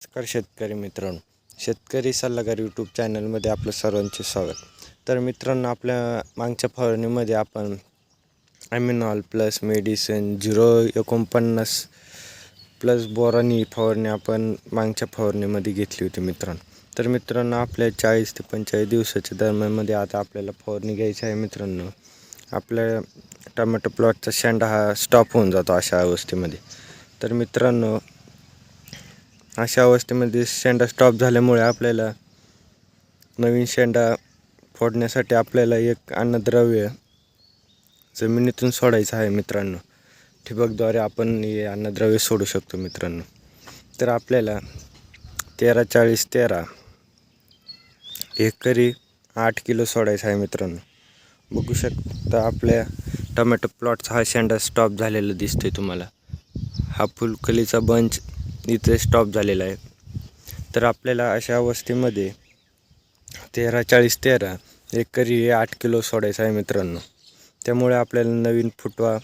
नमस्कार शेतकरी मित्रांनो. शेतकरी सल्लागार यूट्यूब चॅनलमध्ये आपलं सर्वांचे स्वागत. तर मित्रांनो आपल्या मागच्या फवारणीमध्ये आपण ॲमिनॉल प्लस मेडिसन झिरो एकोणपन्नास प्लस बोरानी फवारणी आपण मागच्या फवारणीमध्ये घेतली होती मित्रांनो. तर मित्रांनो आपल्या चाळीस ते पंचेचाळीस दिवसाच्या दरम्यानमध्ये आता आपल्याला फवारणी घ्यायची आहे मित्रांनो. आपल्या टमॅटो प्लॉटचा शेंडा हा स्टॉप होऊन जातो अशा अवस्थेमध्ये. तर मित्रांनो अशा अवस्थेमध्ये शेंडा स्टॉप झाल्यामुळे आपल्याला नवीन शेंडा फोडण्यासाठी आपल्याला एक अन्नद्रव्य जमिनीतून सोडायचं आहे मित्रांनो. ठिबकद्वारे आपण हे अन्नद्रव्य सोडू शकतो मित्रांनो. तर आपल्याला तेरा चाळीस तेरा एकरी आठ किलो सोडायचं आहे मित्रांनो. बघू शकता आपल्या टमॅटो प्लॉटचा हा शेंडा स्टॉप झालेला दिसतोय तुम्हाला. हा फुलकलीचा बंच इथे स्टॉप झालेला आहे. तर आपल्याला अशा अवस्थेमध्ये तेरा चाळीस तेरा एकरी आठ किलो सोडायचा आहे मित्रांनो. त्यामुळे आपल्याला नवीन फुटवा